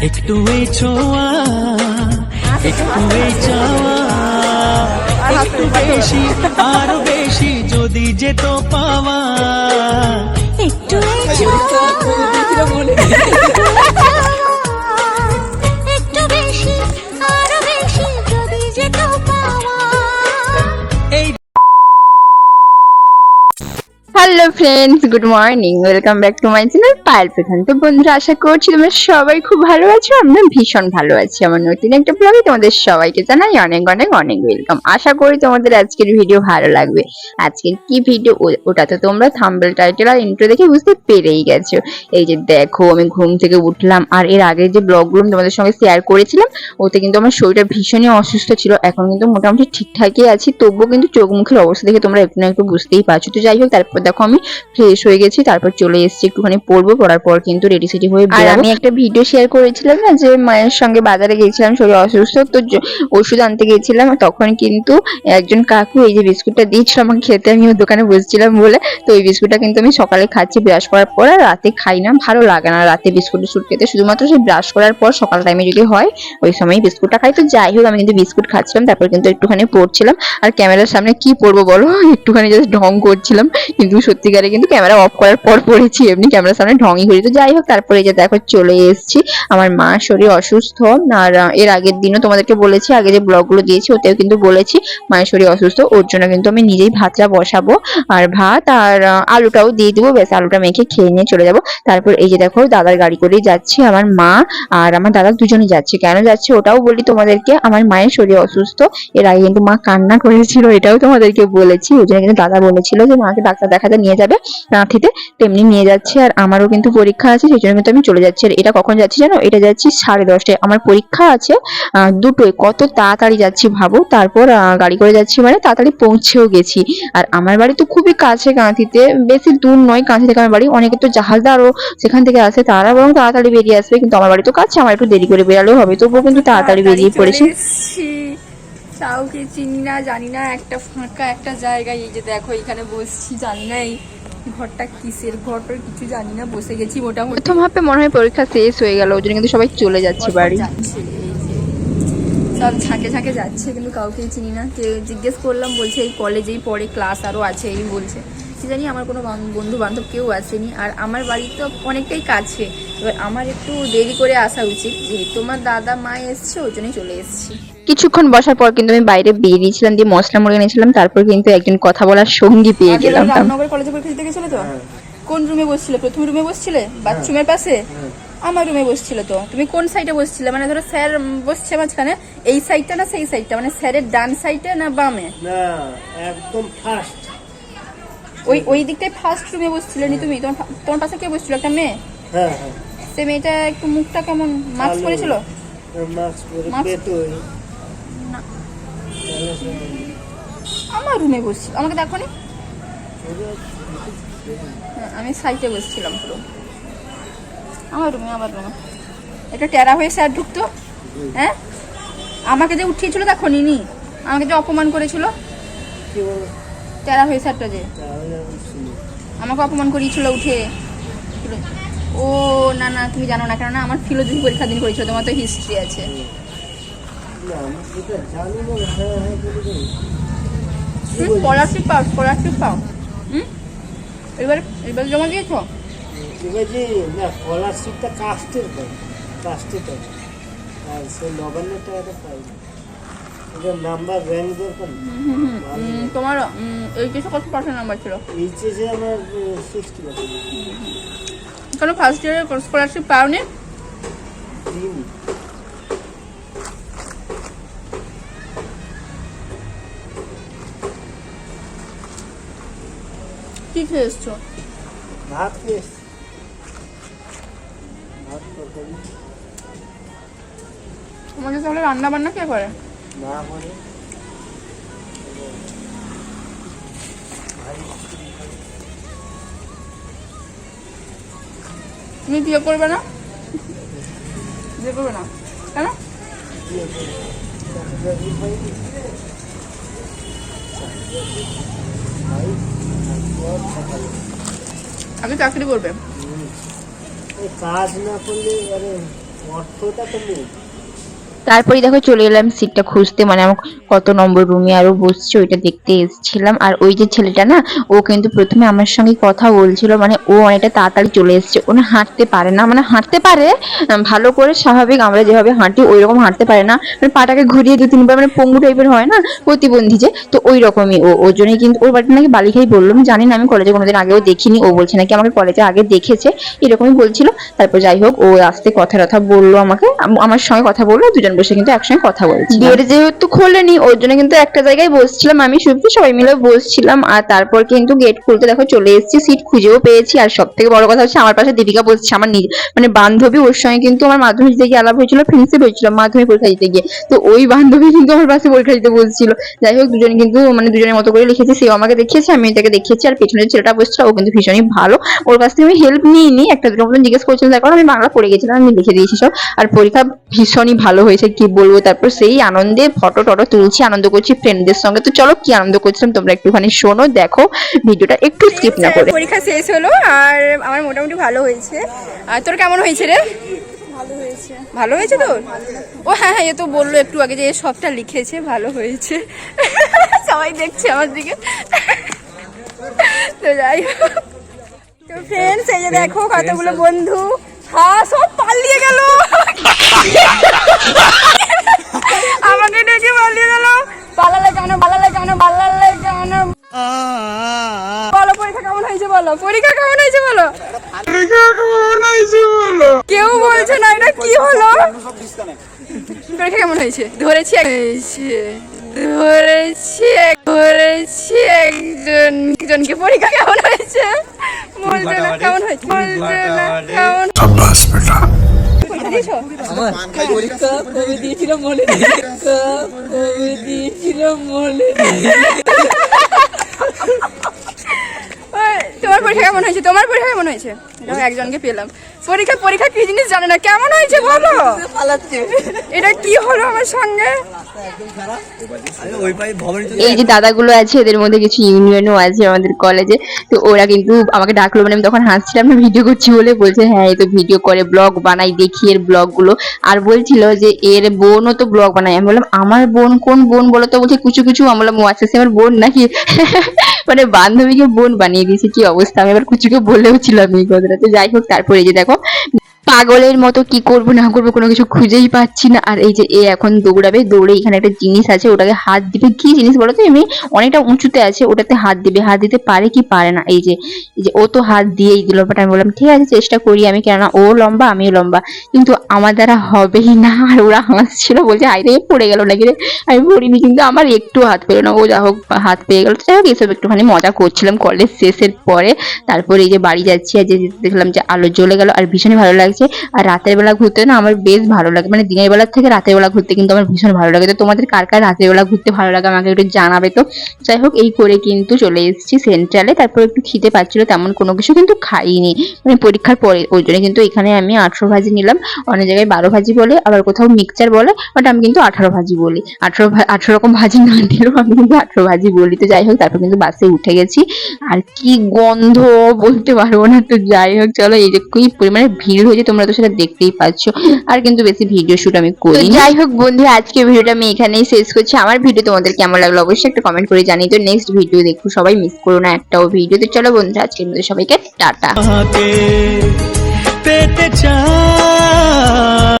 একটু এই ছোঁয়া একটু এই চাওয়া একটু বেশি আরও বেশি যদি যেত পাওয়া। একটু এই hello friends good morning welcome back to my channel Payel Pradhan. তো বন্ধুরা, আশা করছি তোমরা সবাই খুব ভালো আছো আমরা ভীষণ ভালো আছি। আমার নতুন একটা ব্লগে তোমাদের সবাইকে জানাই অনেক অনেক অনেক ওয়েলকাম আশা করি তোমাদের আজকের ভিডিও ভালো লাগবে। আজকের কি ভিডিও ওটা তো তোমরা থাম্বেল টাইটেল আর ইন্ট্রো দেখে বুঝতে পেরেই গেছো। এই যে দেখো, আমি ঘুম থেকে উঠলাম, আর এর আগে যে ব্লগগুলো আমি তোমাদের সঙ্গে শেয়ার করেছিলাম, ওতে কিন্তু আমার শরীরটা ভীষণই অসুস্থ ছিল। এখন কিন্তু মোটামুটি ঠিকঠাকই আছি, তবুও কিন্তু চোখ মুখের অবস্থা দেখে তোমরা একটু না একটু বুঝতেই পারছ। তো যাই হোক, তারপর দেখো আমি ফ্রেশ হয়ে গেছি তারপর চলে এসেছি একটুখানি পড়ব পড়ার পর কিন্তু রেডি সেডি হয়ে আর আমি একটা ভিডিও শেয়ার করেছিলাম না যে মায়ের সঙ্গে বাজারে গেছিলাম শরীর অসুস্থ তো ওষুধ আনতে গেছিলাম তখন কিন্তু একজন কাকু এই যে বিস্কুটটা দিয়েছিল আমাকে খেতে আমি ওর দোকানে বসছিলাম বলে তো ওই বিস্কুটটা কিন্তু আমি সকালে খাচ্ছি ব্রাশ করার পর আর রাতে খাই না ভালো লাগে না রাতে বিস্কুট টিস্কুট খেতে শুধুমাত্র সেই ব্রাশ করার পর সকাল টাইমে যদি হয় ওই সময় বিস্কুটটা খাই। তো যাই হোক আমি কিন্তু বিস্কুট খাচ্ছিলাম তারপর কিন্তু একটুখানি পড়ছিলাম আর ক্যামেরার সামনে কি পড়ব বলো একটুখানি জাস্ট ঢং করছিলাম কিন্তু সত্যিকারে কিন্তু ক্যামেরা অফ করার পর পড়েছি এমনি ক্যামেরার সামনে ঢংই করি। তো যাই হোক, তারপরে যে দেখো চলে এসেছি। আমার মা শরীর অসুস্থ, আর এর আগের দিনও তোমাদেরকে বলেছি, আগে যে ব্লগগুলো দিয়েছি, ওতেও কিন্তু বলেছি, মায়ের শরীর অসুস্থ, ওর জন্য কিন্তু আমি নিজেই ভাতটা বসাবো, আর ভাত, আর আলুটাও দিয়ে দিবো, ব্যাস, আলুটা মেখে খেয়ে নিয়ে চলে যাব। তারপর এই যে দেখো, দাদার গাড়ি করেই যাচ্ছি, আমার মা, আর আমার দাদা দুজনেই যাচ্ছে। কেন যাচ্ছে ওটাও বলি তোমাদেরকে, আমার মায়ের শরীর অসুস্থ, এর আগে কিন্তু মা কান্না করেছিল, এটাও তোমাদেরকে বলেছি, ওই জন্য কিন্তু দাদা বলেছিল যে, মাকে ডাক্তার দেখাতে নিয়ে যাবে রাঁথিতে তেমনি নিয়ে যাচ্ছে আর আমারও কিন্তু পরীক্ষা আছে সেই জন্য কিন্তু আমি চলে যাচ্ছি। আর এটা কখন যাচ্ছি জানো? এটা যাচ্ছি সাড়ে দশটায়। আমার পরীক্ষা আছে দুটোয়। কত তাড়াতাড়ি যাচ্ছি ভাবো। তারপর গাড়ি করে যাচ্ছি মানে তাড়াতাড়ি পৌঁছেও গেছি। আর আমার বাড়ি তো খুবই কাছে কাঁথিতে। বেশি দূর নয় কাঁথি থেকে আমার বাড়ি। অনেকে তো জাহাজদা আরও সেখান থেকে আসে তারা বরং তাড়াতাড়ি বেরিয়ে আসবে। কিন্তু আমার বাড়ি তো কাছে। আমার একটু দেরি করে বেরালেও হবে। তবুও কিন্তু তাড়াতাড়ি বেরিয়ে পড়েছি। কাউকে চিনি না জানি না একটা ফাঁকা একটা জায়গায় এই যে দেখো এখানে বসছি জানি না এই ঘরটা কিসের ঘরটার কিছু জানি না বসে গেছি মোটামুটি। প্রথম হাফে মনে হয় পরীক্ষা শেষ হয়ে গেল ওই জন্য কিন্তু সবাই চলে যাচ্ছে বাড়ি। সব ঝাঁকে ঝাঁকে যাচ্ছে কিন্তু কাউকেই চিনি না। কে জিজ্ঞেস করলাম বলছে এই কলেজেই পড়ে ক্লাস আরও আছে এই বলছে। কি জানি আমার কোনো বন্ধু বান্ধব কেউ আসেনি। আর আমার বাড়ি তো অনেকটাই কাছে। এবার আমার একটু দেরি করে আসা উচিত। যেহেতু আমার দাদা মা এসছে ওই জন্যই চলে এসেছি। কিছুক্ষণ বসার পর কিন্তু আমি বাইরে বেরিয়েছিলাম দিয়ে মশলা মুড়ে এনেছিলাম তারপর কিন্তু একজন কথা বলার সঙ্গী পেয়ে গেলাম। রামনগর কলেজে পরীক্ষা দিতে গেছিলে তো? কোন রুমে বসছিলে? প্রথম রুমে বসছিলে? বাথরুমের পাশে? আমার রুমে বসছিল তো। তুমি কোন সাইডে বসছিলে? মানে ধরো স্যার বসছে মাঝখানে এই সাইডটা না সেই সাইডটা মানে স্যারের ডান সাইডে না বামে? না একদম ফার্স্ট ওই ওই দিকটায় ফার্স্ট রুমে বসছিলে নি তুমি? তোমার তোমার পাশে কে বসছিল? একটা মেয়ে? হ্যাঁ হ্যাঁ। সে মেয়েটা একটু মুখটা কেমন মাস্ক। পরেছিল? না। আমার রুমে বসছিল। আমাকে দেখো নি। হ্যাঁ, আমি সাইডে বসছিলাম পুরো। আমার রুমে আমার রুমে এটা টেরা হয়ে স্যার ঢুকতো। হ্যাঁ? আমাকে যে উঠিয়েছিল দেখো নিনি। আমাকে যে অপমান করেছিল। কি টেরা হয়ে স্যারটা যে। আমাকে অপমান করিয়েছিল উঠে। ও না না তুমি জানো না কেননা আমার ফিলোজফি পরীক্ষা দিন করেছিল তোমার তো হিস্ট্রি আছে। না আমি সেটা জানি না হ্যাঁ হ্যাঁ স্কলারশিপ পাও স্কলারশিপ পাও। হুম? এবার এবার জমা দিয়েছ? ঠিক আছে না স্কলারশিপটা কাস্টের পাই কাস্টের পাই আর সে নবান্ন টাকাটা পাই নাম্বার র্যাঙ্ক দরকার তোমার এইচএসে কত পার্সেন্ট নাম্বার ছিল? এইচএসে আমার সিক্সটি পার্সেন্ট কেন ফার্স্ট ইয়ারে স্কলারশিপ পাওনি? কি খেয়ে এসছো? ভাত খেয়ে। ভাত তরকারি। তাহলে রান্না বান্না কে করে? না করে তুমি বিয়ে করবে না? বিয়ে করবে না। কেন? দিয়ে চাকরি আগে করবে কাজ না করলে অর্থটা তো নেই। তারপরে দেখো চলে এলাম সিটটা খুঁজতে মানে আমার কত নম্বর রুমে আরও বসছে, ওইটা দেখতে এসেছিলাম। আর ওই যে ছেলেটা না, ও কিন্তু প্রথমে আমার সঙ্গে কথা বলছিল মানে ও অনেকটা তাড়াতাড়ি চলে এসেছে। ও না হাঁটতে পারে না মানে হাঁটতে পারে ভালো করে স্বাভাবিক আমরা যেভাবে হাঁটি ওই রকম হাঁটতে পারে না। মানে পাটাকে ঘুরিয়ে দু তিনবার মানে পঙ্গু টাইপের হয় না, প্রতিবন্ধী যে, তো ওই রকমই ও। ওর জন্যই কিন্তু, ওর বাড়িতে নাকি বলল, আমি জানি না, আমি কলেজে কোনোদিন আগেও দেখিনি, ও বলছে নাকি আমাকে কলেজে আগে দেখেছে, এরকমই বলছিল। তারপর যাই হোক, ও আসতে কথা কথা বলল আমাকে আমার সঙ্গে কথা বলল, দুজন বসে কিন্তু একসঙ্গে কথা বলছি গেট যেহেতু খোলেনি, ওর জন্য কিন্তু একটা জায়গায় বসছিলাম। আমি সুপ্রি সবাই মিলে বসছিলাম আর তারপর কিন্তু গেট খুলতে দেখো চলে এসেছি সিট খুঁজেও পেয়েছি। আর সব থেকে বড় কথা হচ্ছে আমার পাশে দীপিকা বসছে, আমার নিজে মানে বান্ধবী ওর সঙ্গে কিন্তু আমার মাধ্যমিক দিতে গিয়ে আলাপ হয়েছিল ফ্রেন্ডশিপ হয়েছিল মাধ্যমিক পরীক্ষা দিতে গিয়ে। তো ওই বান্ধবী কিন্তু আমার পাশে পরীক্ষা দিতে বসছিল। যাই হোক, দুজন কিন্তু মানে দুজনের মতো করে লিখেছি, সেও আমাকে দেখিয়েছে আমি তাকে দেখিয়েছি। আর পেছনে ছেলেটা বসছিল, ও কিন্তু ভীষণই ভালো। ওর কাছ থেকে আমি হেল্প নিইনি। একটা দুটো মতন জিজ্ঞেস করছিলাম কারণ আমি বাংলা পড়ে গেছিলাম, আমি লিখে দিয়েছি সব। আর পরীক্ষা ভীষণই ভালো হয়েছে। কি বলব? তারপর সেই আনন্দে ফটো টটো তুলছি আনন্দ করছি ফ্রেন্ডদের সঙ্গে। তো চলো কি আনন্দ করছিলাম তোমরা একটুখানি শোনো দেখো। ভিডিওটা একটু স্কিপ না করে। পরীক্ষা শেষ হলো আর আমার মোটামুটি ভালো হয়েছে। আর তোর কেমন হয়েছে রে? ভালো হয়েছে। ভালো তোর? ও হ্যাঁ হ্যাঁ এ তো বলল একটু আগে যে সবটা লিখেছে ভালো হয়েছে। সবাই দেখছে আমার দিকে। তো যাই হোক। তো ফ্রেন্ডস এই যে দেখো কতগুলো বন্ধু। হ্যাঁ পালিয়ে গেল আমাকে ডেকে পালিয়ে গেল। পালালে কেন পালালে কেন পালালে কেন বলো পরীক্ষা কেমন হয়েছে বলো পরীক্ষা কেমন হয়েছে বলো? কেউ বলছে না এটা কি হলো? পরীক্ষা কেমন হয়েছে? ধরেছি হয়েছে ধরেছি ধরেছি একজন একজনকে পরীক্ষা কেমন হয়েছে? বলছে না কেমন হয়েছে? বলছে না কেমন দিয়েছ? পরীক্ষা কবে মনে কবে মনে তোমার পরীক্ষা কেমন হয়েছে? তোমার পরীক্ষা কেমন হয়েছে? একজনকে পেলাম। পরীক্ষা পরীক্ষা কি জিনিস জানে না? কেমন হয়েছে বলো? এটা কি হলো আমার সঙ্গে? এই যে দাদাগুলো আছে এদের মধ্যে কিছু ইউনিয়নও আছে আমাদের কলেজে তো ওরা কিন্তু আমাকে ডাকলো মানে আমি তখন হাসছিলাম না ভিডিও করছি বলে বলছে হ্যাঁ এই তো ভিডিও করে ব্লগ বানাই দেখি এর ব্লগগুলো। আর বলছিল যে এর বোনও তো ব্লগ বানায়। আমি বললাম আমার বোন কোন বোন? বলো তো বলছে কুচু কিছু। আমি বললাম ও আচ্ছা আমার বোন নাকি? মানে বান্ধবীকে বোন বানিয়ে দিয়েছে, কি অবস্থা? আমি এবার কুচুকে বলেও ছিলাম এই কথাটা। তো যাই হোক, তারপরে যে দেখো পাগলের মতো কি করব, না করব, কোনো কিছু খুঁজেই পাচ্ছি না। আর এই যে এ এখন দৌড়াবে, দৌড়ে এখানে একটা জিনিস আছে, ওটাকে হাত দিবে। কি জিনিস বলো তো? এমনি অনেকটা উঁচুতে আছে, ওটাতে হাত দিবে। হাত দিতে পারে কি পারে না? এই যে এই যে ও তো হাত দিয়েই দিল বাট আমি বললাম, ঠিক আছে, চেষ্টা করি আমি, কেননা ও লম্বা, আমিও লম্বা। কিন্তু আমার দ্বারা হবেই না। আর ওরা হাসছিল বলছে আই রে, পড়ে গেল নাকি রে? আমি পড়িনি, কিন্তু আমার একটু হাত পেল না। ও যা হোক, হাত পেয়ে গেল। যাই হোক, এসব একটুখানি মজা করছিলাম। কলেজ শেষের পরে তারপরে এই যে বাড়ি যাচ্ছি, আর যে দেখলাম যে আলো জ্বলে গেল, আর ভীষণই ভালো লাগছে। আর রাতের বেলা ঘুরতে না আমার বেশ ভালো লাগে। মানে দিনের বেলার থেকে রাতের বেলা ঘুরতে কিন্তু আমার ভীষণ ভালো লাগে। তো তোমাদের কার কার রাতের বেলা ঘুরতে ভালো লাগে আমাকে একটু জানাবে তো? যাই হোক, এই করে কিন্তু চলে এসেছি সেন্ট্রালে। তারপর একটু খিদে পাচ্ছিল, তেমন কোনো কিছু কিন্তু খাইনি। মানে পরীক্ষার পরে, ওই জন্য কিন্তু এখানে আমি আঠেরো ভাজি নিলাম। অনেক জায়গায় বারো ভাজি বলে, আবার কোথাও মিক্সচার বলে, বাট আমি কিন্তু আঠারো ভাজি বলি। আঠারো আঠারো রকম ভাজি না দিলেও আমি কিন্তু আঠারো ভাজি বলি। তো যাই হোক, তারপর কিন্তু বাসে উঠে গেছি। আর কি গন্ধ বলতে পারব না। তো যাই হোক, চলো এই পরিমাণে ভিড় হয়েছে। তোমরা তো সেটা দেখতেই পাচ্ছ। আর কিন্তু বেশি ভিডিও শুট আমি করি যাই হোক বন্ধু আজকে ভিডিওটা আমি এখানেই শেষ করছি। আমার ভিডিও তোমাদের কেমন লাগল অবশ্যই একটা কমেন্ট করে জানিয়ে তো নেক্সট ভিডিও দেখো সবাই মিস করো না একটাও ভিডিও তো চলো বন্ধু আজকে মধ্যে সবাইকে টাটা। পেতে